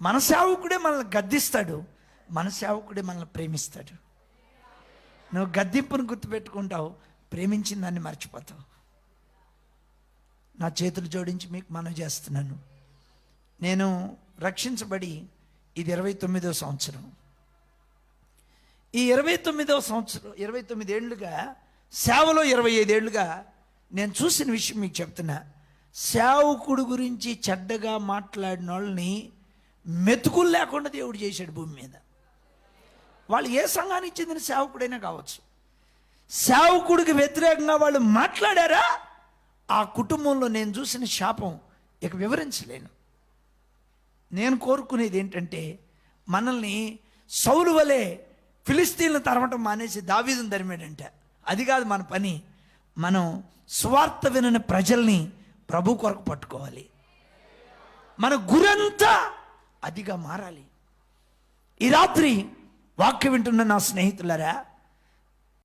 మన సేవకుడే మనల్ని గద్దిస్తాడు మన సేవకుడే మనల్ని ప్రేమిస్తాడు. నువ్వు గద్దింపును గుర్తుపెట్టుకుంటావు ప్రేమించిన దాన్ని మర్చిపోతావు. నా చేతులు జోడించి మీకు మనం చేస్తున్నాను. నేను రక్షించబడి ఇది ఇరవై తొమ్మిదో సంవత్సరం. ఈ ఇరవై తొమ్మిదవ సంవత్సరం ఇరవై తొమ్మిది ఏళ్ళుగా సేవలో ఇరవై ఐదేళ్ళుగా నేను చూసిన విషయం మీకు చెప్తున్నా. సేవకుడు గురించి చెడ్డగా మాట్లాడిన వాళ్ళని మెతుకులు లేకుండా దేవుడు చేశాడు భూమి మీద. వాళ్ళు ఏ సంఘానికి చెందిన సేవకుడైనా కావచ్చు. సేవకుడికి వ్యతిరేకంగా వాళ్ళు మాట్లాడారా? ఆ కుటుంబంలో నేను చూసిన శాపం ఇక వివరించలేను. నేను కోరుకునేది ఏంటంటే మనల్ని సౌలు వలె ఫిలిస్తీన్లు తరమటం మానేసి దావీదుని తరిమాడంట. అది కాదు మన పని. మనం స్వార్థ వినని ప్రజల్ని ప్రభు కొరకు పట్టుకోవాలి. మన గురంతా అదిగా మారాలి. ఈ రాత్రి వాక్యం వింటున్న నా స్నేహితులరా